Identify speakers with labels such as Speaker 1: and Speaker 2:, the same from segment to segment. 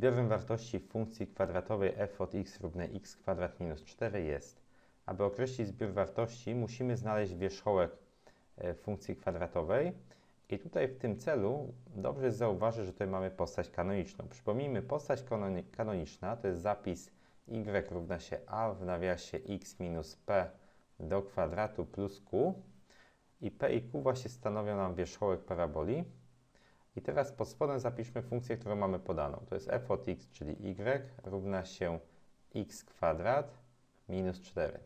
Speaker 1: zbiorem wartości funkcji kwadratowej f od x równe x kwadrat minus 4 jest. Aby określić zbiór wartości, musimy znaleźć wierzchołek e, funkcji kwadratowej. I tutaj w tym celu dobrze jest zauważyć, że tutaj mamy postać kanoniczną. Przypomnijmy, postać kanoniczna to jest zapis y równa się a w nawiasie x minus p do kwadratu plus q. I p i q właśnie stanowią nam wierzchołek paraboli. I teraz pod spodem zapiszmy funkcję, którą mamy podaną. To jest f od x, czyli y równa się x kwadrat minus 4.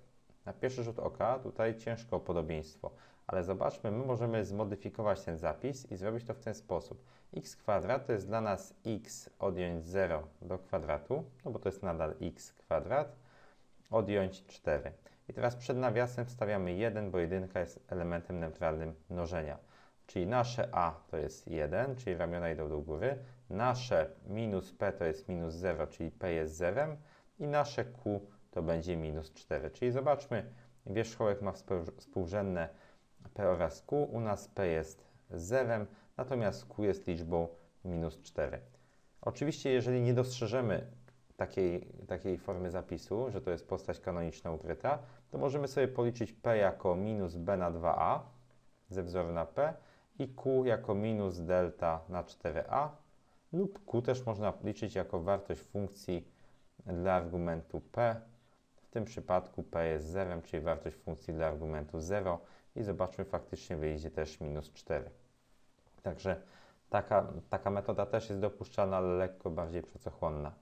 Speaker 1: Na pierwszy rzut oka tutaj ciężko podobieństwo, ale zobaczmy, my możemy zmodyfikować ten zapis i zrobić to w ten sposób. x kwadrat to jest dla nas x odjąć 0 do kwadratu, no bo to jest nadal x kwadrat, odjąć 4. I teraz przed nawiasem wstawiamy 1, bo jedynka jest elementem neutralnym mnożenia. Czyli nasze a to jest 1, czyli ramiona idą do góry. Nasze minus p to jest minus 0, czyli p jest 0. I nasze q to będzie minus 4. Czyli zobaczmy, wierzchołek ma współrzędne p oraz q. U nas p jest 0, natomiast q jest liczbą minus 4. Oczywiście, jeżeli nie dostrzeżemy takiej, takiej formy zapisu, że to jest postać kanoniczna ukryta, to możemy sobie policzyć p jako minus b na 2a ze wzoru na p i q jako minus delta na 4a lub q też można liczyć jako wartość funkcji dla argumentu p. W tym przypadku p jest 0, czyli wartość funkcji dla argumentu 0 i zobaczmy, faktycznie wyjdzie też minus 4. Także taka, taka metoda też jest dopuszczalna, ale lekko bardziej pracochłonna.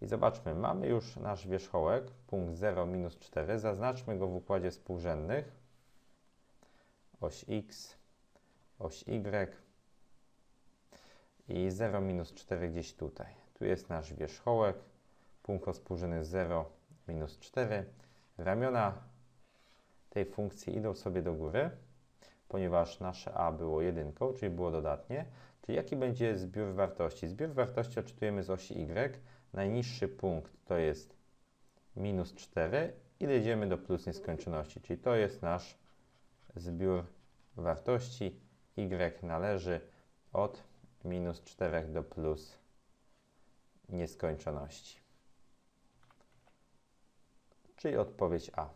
Speaker 1: I zobaczmy, mamy już nasz wierzchołek, punkt 0, minus 4. Zaznaczmy go w układzie współrzędnych. Oś x, oś y i 0 minus 4 gdzieś tutaj. Tu jest nasz wierzchołek, punkt współrzędny 0 minus 4. Ramiona tej funkcji idą sobie do góry, ponieważ nasze a było jedynką, czyli było dodatnie. Czyli jaki będzie zbiór wartości? Zbiór wartości odczytujemy z osi y. Najniższy punkt to jest minus 4 i dojdziemy do plus nieskończoności, czyli to jest nasz zbiór wartości y należy od minus 4 do plus nieskończoności. Czyli odpowiedź A.